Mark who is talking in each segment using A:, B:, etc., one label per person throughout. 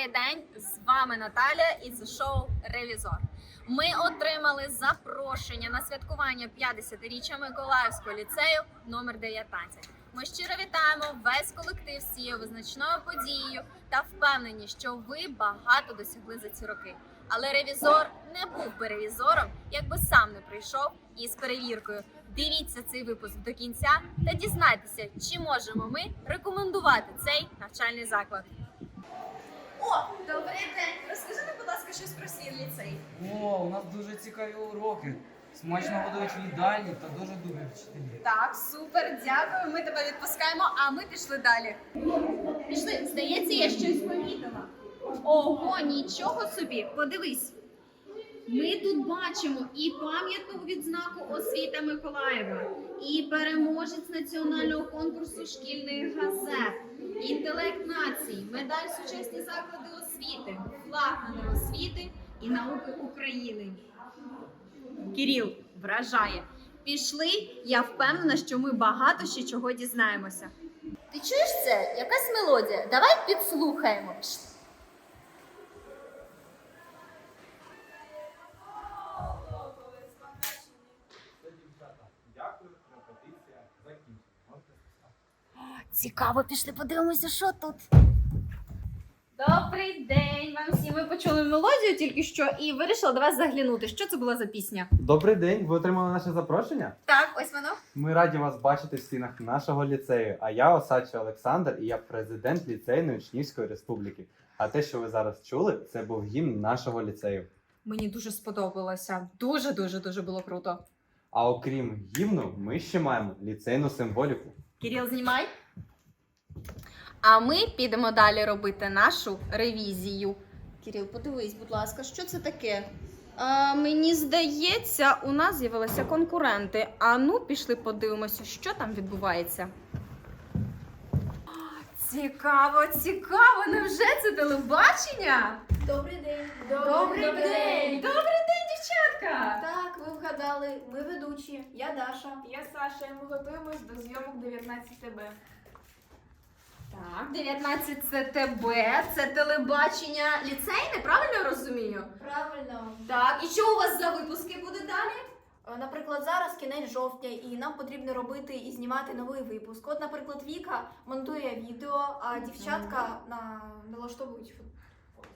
A: Добрий день! З вами Наталя і це шоу Ревізор. Ми отримали запрошення на святкування 50-річчя Миколаївського ліцею номер 19. Ми щиро вітаємо весь колектив з цією визначною подією та впевнені, що ви багато досягли за ці роки. Але ревізор не був би ревізором, якби сам не прийшов із перевіркою. Дивіться цей випуск до кінця та дізнайтеся, чи можемо ми рекомендувати цей навчальний заклад. О, добрий день! Розкажи нам, будь ласка, щось про свій ліцей.
B: О, у нас дуже цікаві уроки. Смачно годують в їдальні та дуже добрі вчителі.
A: Так, супер, дякую. Ми тебе відпускаємо, а ми пішли далі. Пішли, здається, я щось помітила. Ого, нічого собі, подивись. Ми тут бачимо і пам'ятну відзнаку освіта Миколаєва, і переможець національного конкурсу шкільних газет, інтелект нації, медаль сучасні заклади освіти, флагмани освіти і науки України. Кіріл вражає. Пішли, я впевнена, що ми багато ще чого дізнаємося. Ти чуєш це? Якась мелодія. Давай підслухаємо. Цікаво, пішли подивимося, що тут. Добрий день вам всім. Ми почули мелодію тільки що і вирішила до вас заглянути. Що це була за пісня?
C: Добрий день, ви отримали наше запрошення?
A: Так, ось воно.
C: Ми раді вас бачити в стінах нашого ліцею. А я Осадчий Олександр, і я президент ліцейної Учнівської республіки. А те, що ви зараз чули, це був гімн нашого ліцею.
A: Мені дуже сподобалося. Дуже, дуже, дуже було круто.
C: А окрім гімну, ми ще маємо ліцейну символіку.
A: Кирил, знімай. А ми підемо далі робити нашу ревізію. Кирил, подивись, будь ласка, що це таке? А, мені здається, у нас з'явилися конкуренти. А ну, пішли подивимося, що там відбувається. Цікаво, цікаво! Невже це телебачення?
D: Добрий день.
A: Добрий день! Добрий день, дівчатка!
D: Так, ви вгадали. Ми ведучі. Я Даша.
E: Я Саша, і ми готуємось до зйомок 19 ТБ.
A: Так, 19 це ТБ, це телебачення ліцейне, правильно я розумію?
D: Правильно.
A: Так, і що у вас за випуски буде далі?
D: Е, Наприклад, зараз кінець жовтня, і нам потрібно робити і знімати новий випуск. От, наприклад, Віка монтує відео, а дівчатка на налаштовують фото.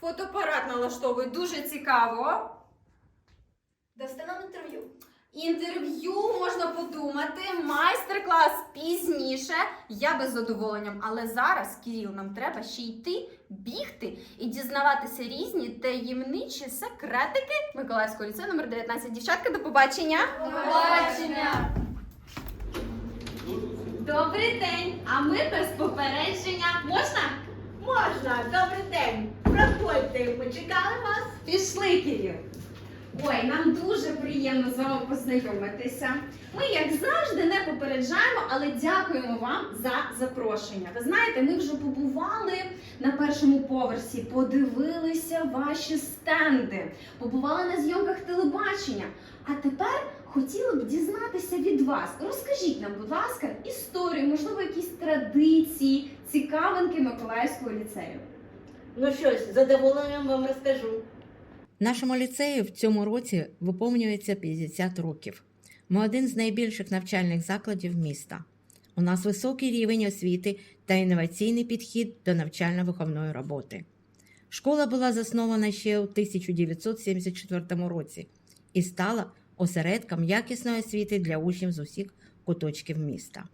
A: Фотоапарат налаштовує, дуже цікаво.
D: Дасте нам інтерв'ю.
A: Інтерв'ю можна подумати, майстер-клас пізніше. Я без задоволенням. Але зараз, Кирил, нам треба ще йти, бігти і дізнаватися різні таємничі секретики Миколаївського ліцею номер 19. Дівчатка, до побачення!
D: До побачення!
A: Добрий день! А ми без попередження. Можна?
F: Можна, добрий день. Проходьте, почекали вас.
A: Пішли, Кирил. Ой, нам дуже приємно з вами познайомитися. Ми, як завжди, не попереджаємо, але дякуємо вам за запрошення. Ви знаєте, ми вже побували на першому поверсі, подивилися ваші стенди, побували на зйомках телебачення. А тепер хотіли б дізнатися від вас. Розкажіть нам, будь ласка, історію, можливо, якісь традиції, цікавинки Миколаївського ліцею.
F: Ну що ж, задоволенням вам розкажу.
G: Нашому ліцею в цьому році виповнюється 50 років. Ми один з найбільших навчальних закладів міста. У нас високий рівень освіти та інноваційний підхід до навчально-виховної роботи. Школа була заснована ще у 1974 році і стала осередком якісної освіти для учнів з усіх куточків міста.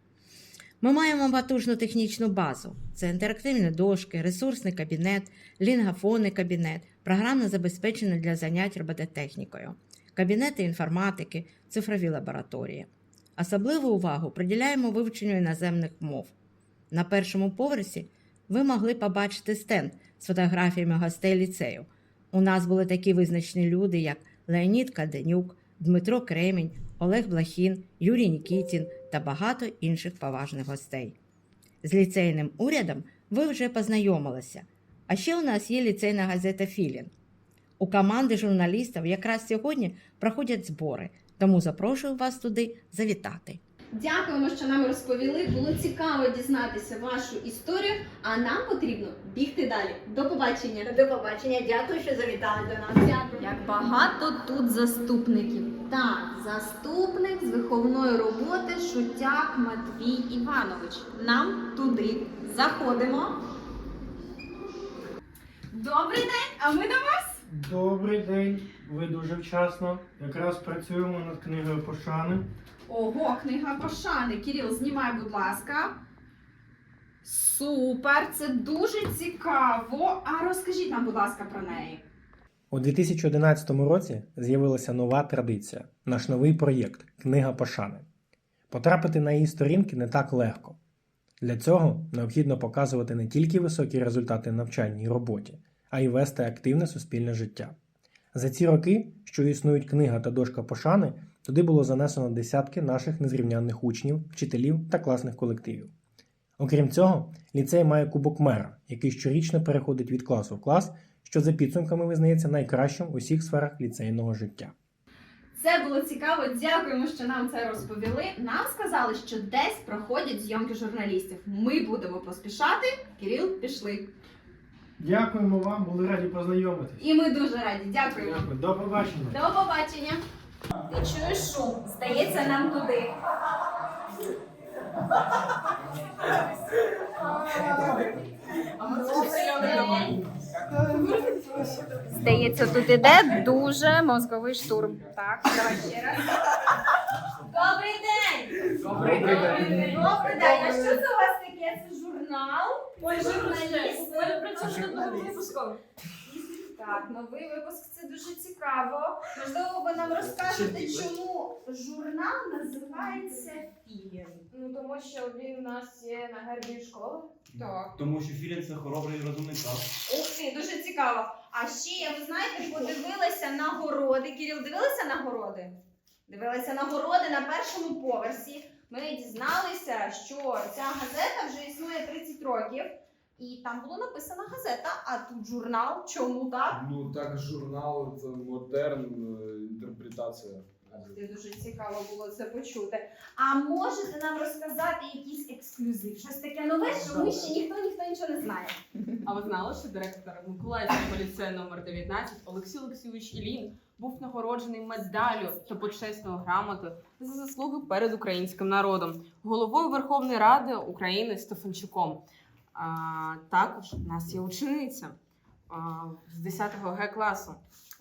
G: Ми маємо потужну технічну базу: це інтерактивні дошки, ресурсний кабінет, лінгофонний кабінет, програмне забезпечення для занять робототехнікою, кабінети інформатики, цифрові лабораторії. Особливу увагу приділяємо вивченню іноземних мов. На першому поверсі ви могли побачити стенд з фотографіями гостей ліцею. У нас були такі визначні люди, як Леонід Каденюк, Дмитро Кремінь, Олег Блахін, Юрій Нікітін та багато інших поважних гостей. З ліцейним урядом ви вже познайомилися. А ще у нас є ліцейна газета Філін. У команди журналістів якраз сьогодні проходять збори, тому запрошую вас туди завітати.
A: Дякуємо, що нам розповіли. Було цікаво дізнатися вашу історію, а нам потрібно бігти далі. До побачення.
F: До побачення, дякую, що завітали до нас.
A: Дякую. Як багато тут заступників. Так, заступник з виховної роботи Шутяк Матвій Іванович. Нам туди заходимо. Добрий день, а ми до вас.
H: Добрий день, ви дуже вчасно. Якраз працюємо над книгою пошани.
A: Ого, книга пошани. Кирил, знімай, будь ласка. Супер, це дуже цікаво. А розкажіть нам, будь ласка, про неї.
H: У 2011 році з'явилася нова традиція, наш новий проєкт Книга пошани. Потрапити на її сторінки не так легко. Для цього необхідно показувати не тільки високі результати в навчальній роботі, а й вести активне суспільне життя. За ці роки, що існують книга та дошка пошани, туди було занесено десятки наших незрівнянних учнів, вчителів та класних колективів. Окрім цього, ліцей має кубок мера, який щорічно переходить від класу в клас, що за підсумками визнається найкращим у всіх сферах ліцейного життя.
A: Це було цікаво. Дякуємо, що нам це розповіли. Нам сказали, що десь проходять зйомки журналістів. Ми будемо поспішати. Кирил, пішли.
H: Дякуємо вам, були раді познайомитись.
A: І ми дуже раді. Дякуємо.
H: Дякую, до побачення.
A: До побачення. Ти чуєш шум? Здається, нам туди. Здається, тут іде дуже мозковий штурм. Так, давай ще раз. Добрий день!
B: Добрий день.
A: Добрий день! А що це у вас таке? Це журнал? Ой, журналіст. Так, новий випуск це дуже цікаво. Можливо, ви нам розкажете, чому журнал називається Філін.
E: Ну тому що він у нас є на гербі школи.
A: Так.
I: Тому що Філін це хоробрий і розумний птах.
A: Ух ти, дуже цікаво. А ще я, ви знаєте, подивилася нагороди. Кирил, дивилися нагороди? Дивилася нагороди на першому поверсі. Ми дізналися, що ця газета вже існує 30 років. І там було написана газета, а тут журнал. Чому так?
J: Ну так, журнал це модерн, е, інтерпретація.
A: Це дуже цікаво було це почути. А можете нам розказати якийсь ексклюзив? Щось таке нове, що ми ще ніхто ніхто нічого не знає.
K: А ви знали, що директор Миколаївського ліцею номер 19 Олексій Олексійович Ілін був нагороджений медаллю та почесною грамотою за заслуги перед українським народом, головою Верховної Ради України Стефанчуком. А, також у нас є учениця а, з 10 Г класу,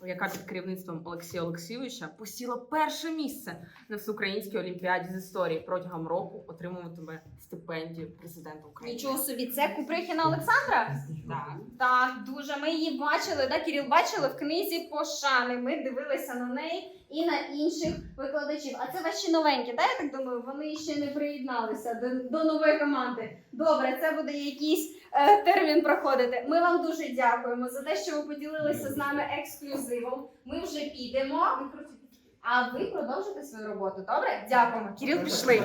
K: яка під керівництвом Олексія Олексійовича посіла перше місце на всеукраїнській олімпіаді з історії протягом року отримуватиме стипендію президента України.
A: Нічого собі, це Куприхіна Олександра?
K: Так.
A: Так, дуже. Ми її бачили, да, Кирил, бачили в книзі Пошани. Ми дивилися на неї і на інших викладачів. А це ваші новенькі, да, я так думаю, вони ще не приєдналися до, до нової команди. Добре, це буде якийсь е, термін проходити. Ми вам дуже дякуємо за те, що ви поділилися з нами ексклюзивом. Ми вже підемо. А ви продовжите свою роботу, добре? Дякуємо. Кирил, пішли.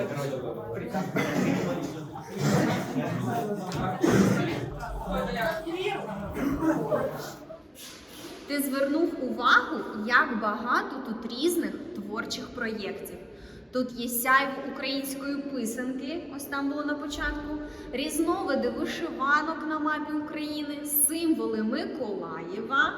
A: Ти звернув увагу, як багато тут різних творчих проєктів. Тут є сяйво української писанки, ось там було на початку, різновиди вишиванок на мапі України, символи Миколаєва,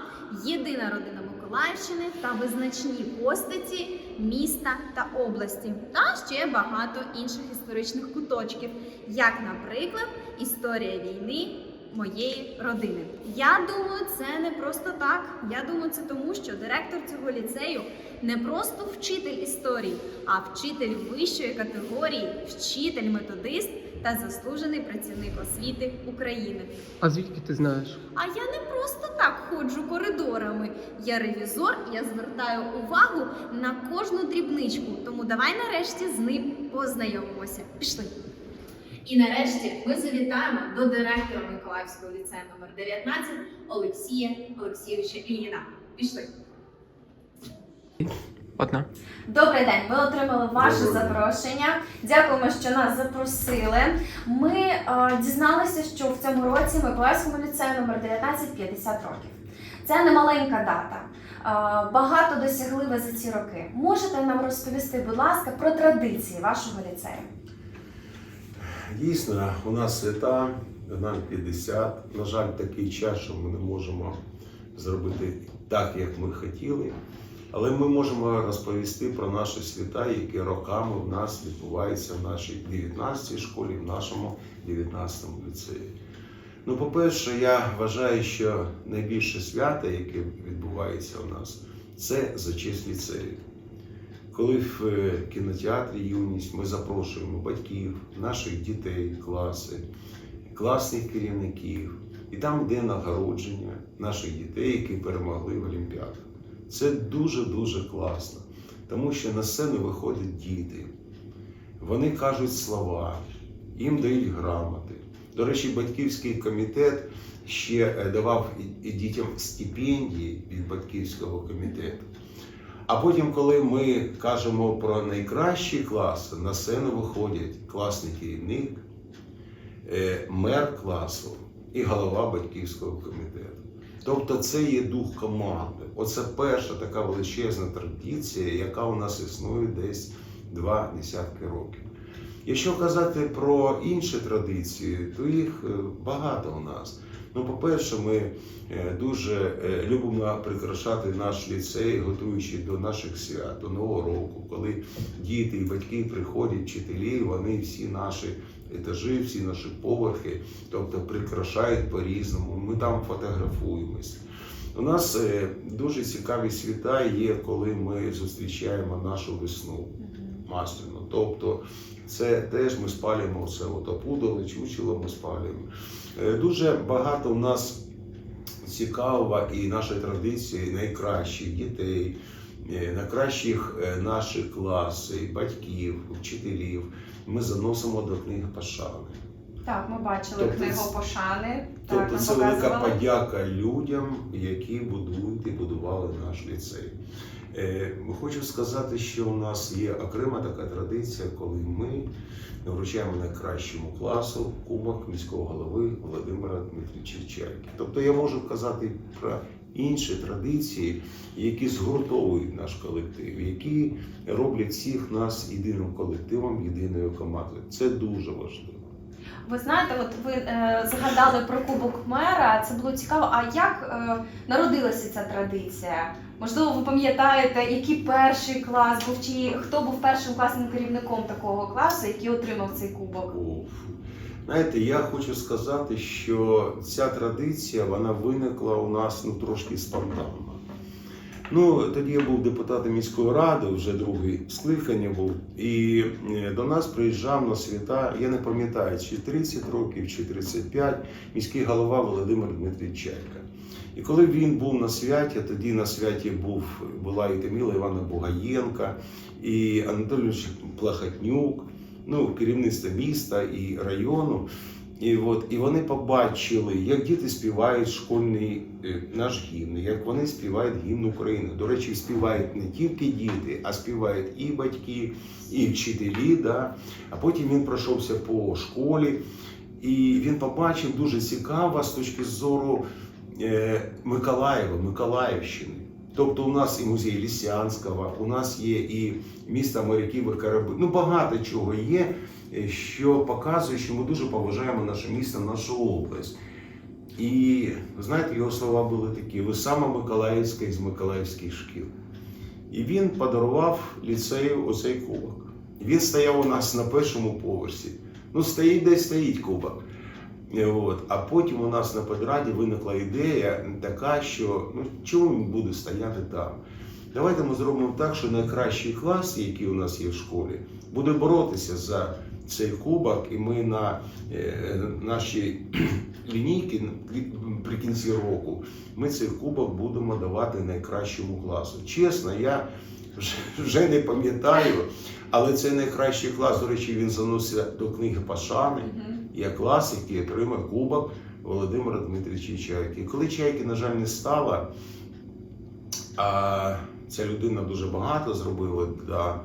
A: єдина родина Миколаївщини та визначні постаті міста та області, та ще багато інших історичних куточків, як, наприклад, історія війни моєї родини. Я думаю, це не просто так. Я думаю, це тому, що директор цього ліцею не просто вчитель історії, а вчитель вищої категорії, вчитель-методист та заслужений працівник освіти України.
L: А звідки ти знаєш?
A: А я не просто так ходжу коридорами. Я ревізор, я звертаю увагу на кожну дрібничку. Тому давай нарешті з ним познайомимося. Пішли. І нарешті ми завітаємо до директора Миколаївського ліцею номер 19 Олексія Олексійовича Іліна. Пішли.
L: Одна.
A: Добрий день. Ми отримали ваше запрошення. Дякуємо, що нас запросили. Ми е, дізналися, що в цьому році Миколаївському ліцею номер 19 50 років.
L: Це не маленька дата. Е, Багато досягли ви за ці роки. Можете нам розповісти, будь ласка, про традиції вашого ліцею?
M: Дійсно, у нас свята, нам 50. На жаль, такий час, що ми не можемо зробити так, як ми хотіли. Але ми можемо розповісти про наші свята, які роками в нас відбуваються в нашій 19 школі, в нашому 19 ліцеї. Ну, по-перше, я вважаю, що найбільше свято, яке відбувається у нас, це за честь ліцею. Коли в е, кінотеатрі юність ми запрошуємо батьків, наших дітей, класи, класних керівників, і там йде нагородження наших дітей, які перемогли в Олімпіадах. Це дуже-дуже класно, тому що на сцену виходять діти, вони кажуть слова, їм дають грамоти. До речі, батьківський комітет ще е, давав дітям стипендії від батьківського комітету. А потім, коли ми кажемо про найкращі класи, на сцену виходять класний керівник, е, мер класу і голова батьківського комітету. Тобто це є дух команди. Оце перша така величезна традиція, яка у нас існує десь два десятки років. Якщо казати про інші традиції, то їх е, багато у нас. Ну, по-перше, ми е, дуже е, любимо прикрашати наш ліцей, готуючи до наших свят, до Нового року, коли діти і батьки приходять, вчителі, вони всі наші етажі, всі наші поверхи, тобто прикрашають по-різному. Ми там фотографуємось. У нас е, дуже цікаві свята є, коли ми зустрічаємо нашу весну масляну. Тобто це теж ми спалюємо це от опудали, чучело ми спалюємо. Е, Дуже багато у нас цікавого і нашої традиції найкращих дітей, е, найкращих е, наших класів, батьків, вчителів. Ми заносимо до книги пошани.
L: Так, ми бачили
M: Тобто
L: книгу пошани.
M: Тобто
L: так,
M: це велика подяка людям, які будують і будували наш ліцей. Е, Хочу сказати, що у нас є окрема така традиція, коли ми вручаємо найкращому класу кубок міського голови Володимира Дмитрича Чайки. Тобто я можу казати про інші традиції, які згуртовують наш колектив, які роблять всіх нас єдиним колективом, єдиною командою. Це дуже важливо.
L: Ви знаєте, от ви е, згадали про Кубок мера. Це було цікаво. А як е, народилася ця традиція? Можливо, ви пам'ятаєте, який перший клас був, чи хто був першим класним керівником такого класу, який отримав цей кубок?
M: Знаєте, я хочу сказати, що ця традиція вона виникла у нас ну, трошки спонтанно. Ну, тоді я був депутатом міської ради, вже другий скликання був, і е, до нас приїжджав на свята, я не пам'ятаю, чи 30 років, чи 35, міський голова Володимир Дмитрич Чайка. І коли він був на святі, тоді на святі був, була і Таміла Івана Бугаєнка, і Анатолій Плахатнюк, ну, керівництво міста і району. І, от, і вони побачили, як діти співають школьний е, наш гімн, як вони співають гімн України. До речі, співають не тільки діти, а співають і батьки, і вчителі. Да? А потім він пройшовся по школі, і він побачив дуже цікаво з точки зору е, Миколаєва, Миколаївщини. Тобто у нас і музей Лісянського, у нас є і місто моряків і кораблів. Ну багато чого є, е, що показує, що ми дуже поважаємо наше місто, нашу область. І знаєте, його слова були такі: ви саме Миколаївська із Миколаївських шкіл. І він подарував ліцею оцей кубок. Він стояв у нас на першому поверсі. Ну, стоїть де стоїть кубок. От. А потім у нас на педраді виникла ідея така, що ну чому він буде стояти там? Давайте ми зробимо так, що найкращий клас, який у нас є в школі, буде боротися за цей кубок, і ми на е, нашій лінійки при кінці року ми цей кубок будемо давати найкращому класу. Чесно, я вже, не пам'ятаю, але це найкращий клас. До речі, він заноситься до книги Пашани. Я клас, який отримав кубок Володимира Дмитрича Чайки. Коли чайки, на жаль, не стало, а ця людина дуже багато зробила для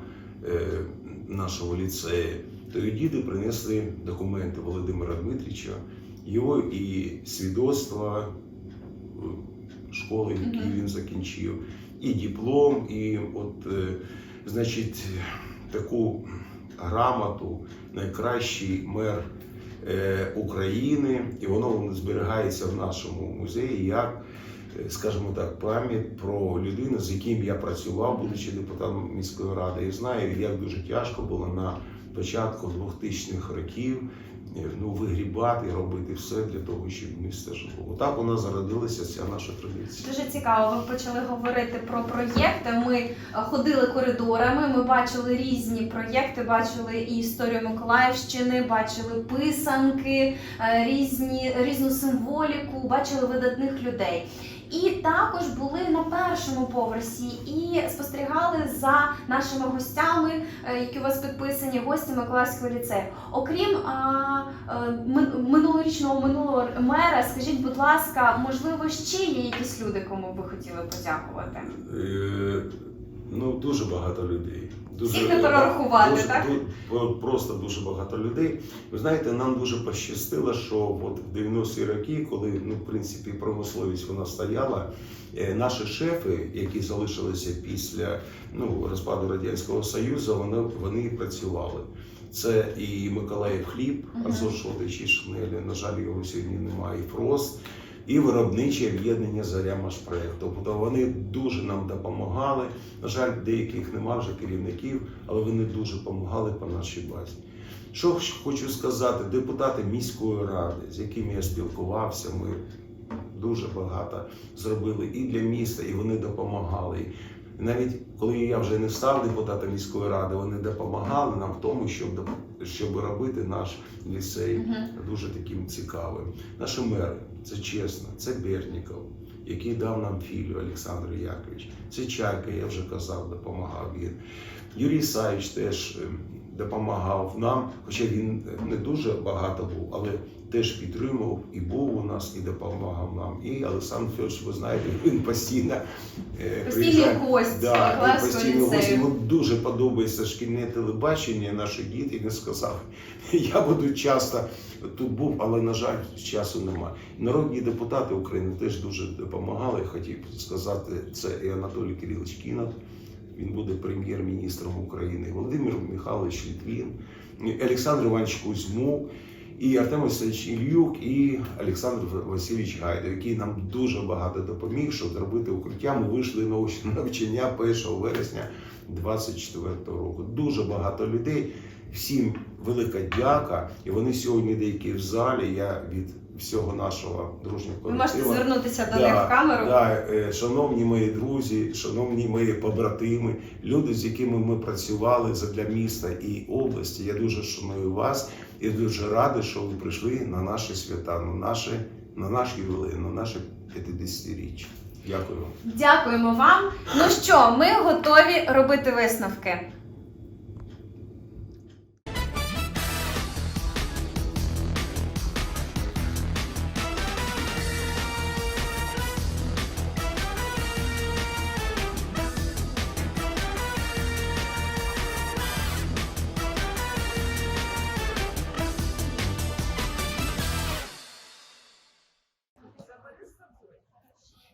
M: е, нашого ліцею, то і діти принесли документи Володимира Дмитрича, його і свідоцтва, е, школи, які він закінчив, і диплом, і от, е, значить, таку грамоту найкращий мер України, і воно зберігається в нашому музеї як, е, скажімо так, пам'ять про людину, з яким я працював, будучи депутатом міської ради, і знаю, як дуже тяжко було на початку 2000-х років е, ну, вигрібати робити все для того, щоб місто жило. Отак у нас зародилася ця наша традиція.
L: Дуже цікаво. Ви почали говорити про проєкти. Ми е, ходили коридорами, ми бачили різні проєкти, бачили і історію Миколаївщини, бачили писанки, е, різні різну символіку, бачили видатних людей. І також були на першому поверсі і спостерігали за нашими гостями, е, які у вас підписані, гості Миколаївського ліцею. Окрім а, е, минулорічного минулого мера, скажіть, будь ласка, можливо, ще є якісь люди, кому ви хотіли подякувати?
M: Е, Ну, дуже багато людей. Дуже,
L: Всіх не перерахувати,
M: дуже,
L: так?
M: ду- просто дуже багато людей. Ви знаєте, нам дуже пощастило, що от в 90-ті роки, коли ну, в принципі промисловість вона стояла, е, наші шефи, які залишилися після ну, розпаду Радянського Союзу, вони, вони працювали. Це і Миколаїв Хліб. Азот Шотичі Шнелі, на жаль, його сьогодні немає, і Фрост і виробниче об'єднання Заря Машпроект. Тобто вони дуже нам допомагали. На жаль, деяких нема вже керівників, але вони дуже допомагали по нашій базі. Що хочу сказати, депутати міської ради, з якими я спілкувався, ми дуже багато зробили і для міста, і вони допомагали. І навіть коли я вже не став депутатом міської ради, вони допомагали нам в тому, щоб, щоб робити наш ліцей
L: Мгм.
M: дуже таким цікавим. Наші мери, це чесно, це Берніков, який дав нам філію Олександр Якович. Це Чайка, я вже казав, допомагав він. Юрій Савич теж е, допомагав нам, хоча він е, не дуже багато був, але теж підтримував і був у нас, і допомагав нам. І Олександр Федорович, ви знаєте, він постійно е, приїжджає.
L: гость
M: Да, і постійно гость. Йому дуже подобається шкільне телебачення. Наші діти він сказав, я буду часто тут був, але на жаль, часу немає. Народні депутати України теж дуже допомагали. Хотів сказати, це і Анатолій Кирилович Кінат. Він буде прем'єр-міністром України, Володимир Михайлович Літвін, Олександр Іванович Кузьмук, і Артем Васильович Ільюк, і Олександр Васильович Гайда, який нам дуже багато допоміг, щоб зробити укриття. Ми вийшли на навчання 1 вересня 2024 року. Дуже багато людей. Всім велика дяка. І вони сьогодні деякі в залі. Я від всього нашого дружнього
L: Ви можете звернутися до
M: Да,
L: них в камеру.
M: Да, е, шановні мої друзі, шановні мої побратими, люди, з якими ми працювали для міста і області. Я дуже шаную вас і дуже радий, що ви прийшли на наші свята, на наші, на наш ювілей, на наше 50-річчя. Дякую вам.
L: Дякуємо вам. Ну що, ми готові робити висновки.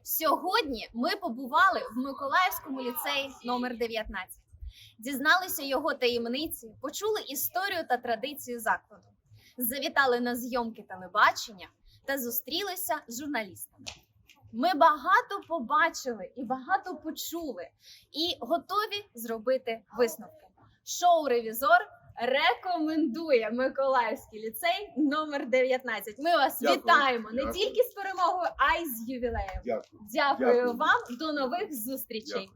A: Сьогодні ми побували в Миколаївському ліцеї номер 19. Дізналися його таємниці, почули історію та традицію закладу, завітали на зйомки телебачення та зустрілися з журналістами. Ми багато побачили і багато почули, і готові зробити висновки. Шоу Ревізор рекомендує Миколаївський ліцей номер 19. Ми вас
M: Дякую.
A: вітаємо не
M: Дякую.
A: тільки з перемогою, а й з ювілеєм.
M: Дякую.
A: Дякую
M: Дякую.
A: вам. До нових зустрічей.
M: Дякую.